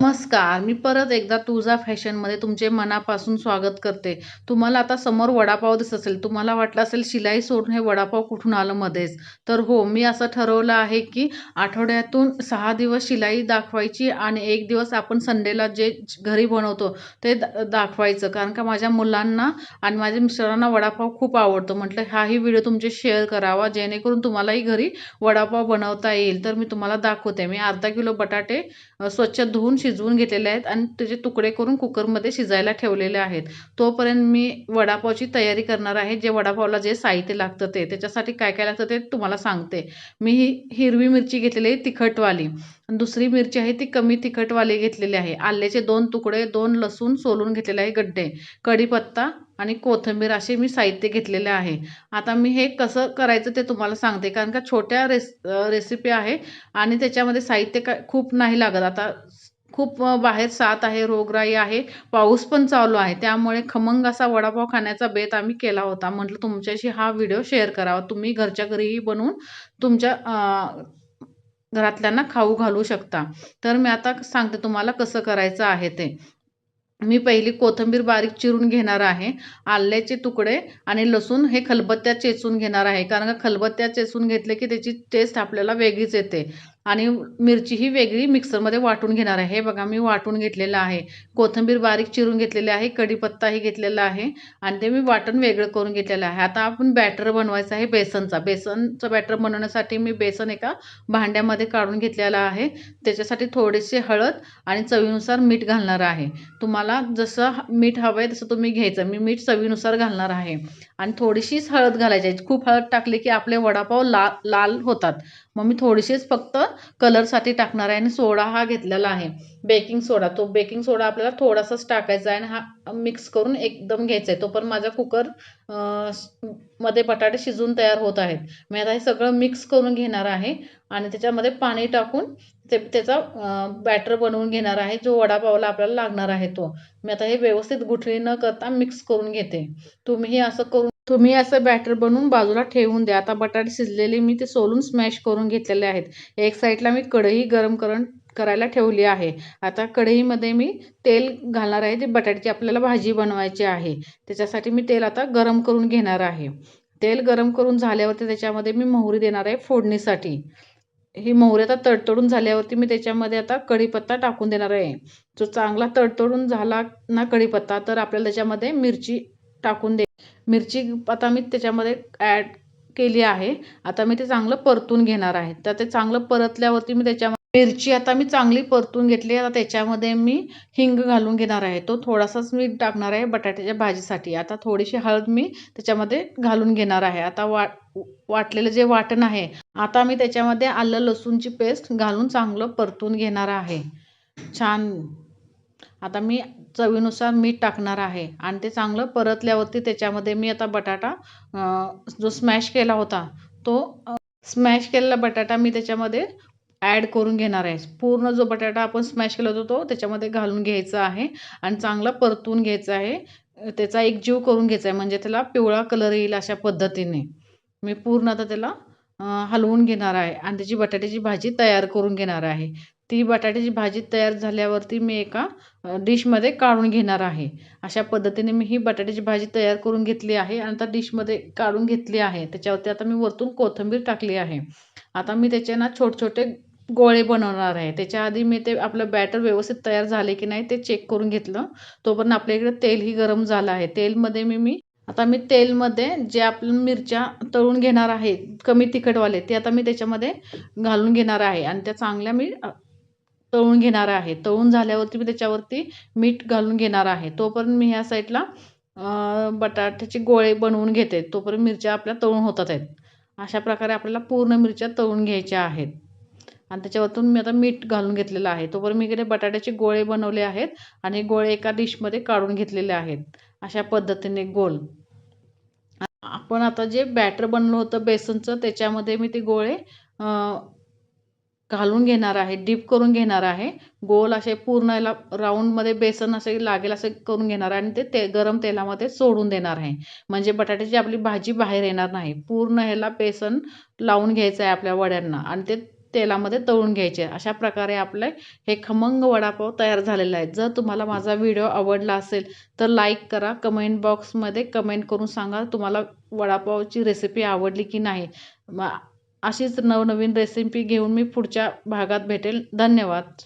नमस्कार मी परत एकदा तुळजा फॅशनमध्ये तुमचे मनापासून स्वागत करते. तुम्हाला आता समोर वडापाव दिसत असेल तुम्हाला वाटलं असेल शिलाई सोडून हे वडापाव कुठून आलं मध्येच. तर हो मी असं ठरवलं आहे की आठवड्यातून सहा दिवस शिलाई दाखवायची आणि एक दिवस आपण संडेला जे घरी बनवतो ते दाखवायचं. कारण का माझ्या मुलांना आणि माझ्या मिस्टरांना वडापाव खूप आवडतो. म्हटलं हाही व्हिडिओ तुमचे शेअर करावा जेणेकरून तुम्हालाही घरी वडापाव बनवता येईल. तर मी तुम्हाला दाखवते. मी अर्धा किलो बटाटे स्वच्छ धुवून शिजवून घेतलेले आहेत आणि त्याचे तुकडे करून कुकरमध्ये शिजायला ठेवलेले आहेत. तोपर्यंत मी वडापावची तयारी करणार आहे. जे वडापावला जे साहित्य लागतं ते. त्याच्यासाठी काय काय लागतं ते तुम्हाला सांगते. मी ही हिरवी मिरची घेतलेली आहे तिखटवाली. आणि दुसरी मिरची आहे ती कमी तिखटवाली घेतलेली आहे. आल्याचे दोन तुकडे दोन लसूण सोलून घेतलेले आहे गड्डे. कढीपत्ता आणि कोथिंबीर असे मी साहित्य घेतलेले आहे. आता मी हे कसं करायचं ते तुम्हाला सांगते. कारण का छोट्या रेस रेसिपी आहे आणि त्याच्यामध्ये साहित्य काय खूप नाही लागत. आता खूप बाहेर साथ आहे रोगराई आहे पाऊस पण चालू आहे. त्यामुळे खमंग असा वडापाव खाण्याचा बेत आम्ही केला होता. म्हटलं तुमच्याशी हा व्हिडिओ शेअर करावा. तुम्ही घरच्या घरीही बनवून तुमच्या घरातल्यांना खाऊ घालू शकता. तर मी आता सांगते तुम्हाला कसं करायचं आहे ते. मी पहिली कोथिंबीर बारीक चिरून घेणार आहे. आल्याचे तुकडे आणि लसूण हे खलबत्त्या चेचून घेणार आहे. कारण का खलबत्त्यात चेचून घेतले की त्याची टेस्ट आपल्याला वेगळीच येते. आणि मिरची ही वेगळी मिक्सरमध्ये वाटून घेणार आहे. हे बघा मी वाटून घेतलेलं आहे. कोथिंबीर बारीक चिरून घेतलेली आहे कढीपत्ताही घेतलेला आहे आणि ते मी वाटण वेगळं करून घेतलेलं आहे. आता आपण बॅटर बनवायचं आहे बेसनचा. बेसनचं बॅटर बनवण्यासाठी मी बेसन एका भांड्यामध्ये काढून घेतलेलं आहे. त्याच्यासाठी थोडीशी हळद आणि चवीनुसार मीठ घालणार आहे. तुम्हाला जसं मीठ हवं आहे तसं तुम्ही घ्यायचं. मी मीठ चवीनुसार घालणार आहे. आणि थोडीशीच हळद घालायची. आहे खूप हळद टाकली की आपले वडापाव लाल लाल होतात. मग मी थोडीशीच फक्त कलरसाठी टाकणार आहे आणि सोडा हा घेतलेला आहे. Baking soda. तो बेकिंग सोडा आपल्याला थोडासाच टाकायचा आहे आणि हा मिक्स करून एकदम घ्यायचा आहे. तो पण माझा कुकरमध्ये बटाटे शिजून तयार होत आहेत. मी आता हे सगळं मिक्स करून घेणार आहे आणि त्याच्यामध्ये पाणी टाकून ते त्याचा बॅटर बनवून घेणार आहे. जो वडापावला आपल्याला लागणार आहे तो. मी आता हे व्यवस्थित गुठळी न करता मिक्स करून घेते. तुम्हीही असं करून तुम्ही असं बॅटर बनवून बाजूला ठेवून द्या. आता बटाटे शिजलेले मी ते सोलून स्मॅश करून घेतलेले आहेत. एक साईडला मी कढई गरम करून करायला ठेवली आहे. आता कढईमध्ये मी तेल घालणार आहे. ते बटाट्याची आपल्याला भाजी बनवायची आहे. त्याच्यासाठी मी तेल आता गरम करून घेणार आहे. तेल गरम करून झाल्यावरती त्याच्यामध्ये मी मोहरी देणार आहे फोडणीसाठी. ही मोहरी आता तडतडून झाल्यावरती मी त्याच्यामध्ये आता कढीपत्ता टाकून देणार आहे. जो चांगला तडतडून झाला ना कढीपत्ता तर आपल्याला त्याच्यामध्ये मिरची टाकून दे. मिरची आता मी त्याच्यामध्ये ॲड केली आहे. आता मी ते चांगलं परतून घेणार आहे. तर ते चांगलं परतल्यावरती मी त्याच्यामध्ये मिरची आता मी चांगली परतून घेतली आता त्याच्यामध्ये मी हिंग घालून घेणार आहे. तो थोडासाच मी टाकणार आहे बटाट्याच्या भाजीसाठी. आता थोडीशी हळद मी त्याच्यामध्ये घालून घेणार आहे. आता वाट वाटलेलं जे वाटण आहे आता मी त्याच्यामध्ये आलं लसूणची पेस्ट घालून चांगलं परतून घेणार आहे. छान. आता मी चवीनुसार मीठ टाकणार आहे. आणि ते चांगलं परतल्यावरती त्याच्यामध्ये मी आता बटाटा जो स्मॅश केला होता तो स्मॅश केलेला बटाटा मी त्याच्यामध्ये ॲड करून घेणार आहे. पूर्ण जो बटाटा आपण स्मॅश केला होता तो त्याच्यामध्ये घालून घ्यायचा आहे. आणि चांगला परतून घ्यायचा आहे. त्याचा एक जीव करून घ्यायचा आहे. म्हणजे त्याला पिवळा कलर येईल अशा पद्धतीने. मी पूर्ण आता त्याला हलवून घेणार आहे. आणि त्याची बटाट्याची भाजी तयार करून घेणार आहे. ती बटाट्याची भाजी तयार झाल्यावरती मी एका डिशमध्ये काढून घेणार आहे. अशा पद्धतीने मी ही बटाट्याची भाजी तयार करून घेतली आहे आणि आता डिशमध्ये काढून घेतली आहे. त्याच्यावरती आता मी वरतून कोथिंबीर टाकली आहे. आता मी त्याचे ना छोटे छोटे गोळे बनवणार आहे. त्याच्या आधी मी ते आपलं बॅटर व्यवस्थित तयार झाले की नाही ते चेक करून घेतलं. तोपर्यंत आपल्या इकडे तेलही गरम झालं आहे. तेलमध्ये मी मी आता मी तेलमध्ये जे आपण मिरच्या तळून घेणार आहे कमी तिखटवाले ते आता मी त्याच्यामध्ये घालून घेणार आहे. आणि त्या चांगल्या मी तळून घेणार आहे. तळून झाल्यावरती मी त्याच्यावरती मीठ घालून घेणार आहे. तोपर्यंत मी ह्या साईडला बटाट्याचे गोळे बनवून घेते. तोपर्यंत मिरच्या आपल्या तळून होतात आहेत. अशा प्रकारे आपल्याला पूर्ण मिरच्या तळून घ्यायच्या आहेत. आणि त्याच्यावरतून मी आता मीठ घालून घेतलेलं आहे. तोपर्यंत मी इकडे बटाट्याचे गोळे बनवले आहेत आणि गोळे एका डिशमध्ये काढून घेतलेले आहेत. अशा पद्धतीने गोल. आपण आता जे बॅटर बनलं होतं बेसनचं त्याच्यामध्ये मी ते गोळे घालून घेणार आहे डीप करून घेणार आहे. गोल असे पूर्ण याला राऊंडमध्ये बेसन असे लागेल असे करून घेणार आहे आणि ते ते गरम तेलामध्ये सोडून देणार आहे. म्हणजे बटाट्याची आपली भाजी बाहेर येणार नाही. पूर्ण ह्याला बेसन लावून घ्यायचं आहे आपल्या वड्यांना आणि ते तेलामध्ये तळून घ्यायचे अशा प्रकारे आपले हे खमंग वडापाव तयार झालेले आहेत. जर तुम्हाला माझा व्हिडिओ आवडला असेल तर लाईक करा. कमेंट बॉक्समध्ये कमेंट करून सांगा तुम्हाला वडापावची रेसिपी आवडली की नाही. अशीच नवनवीन रेसिपी घेऊन मी पुढच्या भागात भेटेल. धन्यवाद.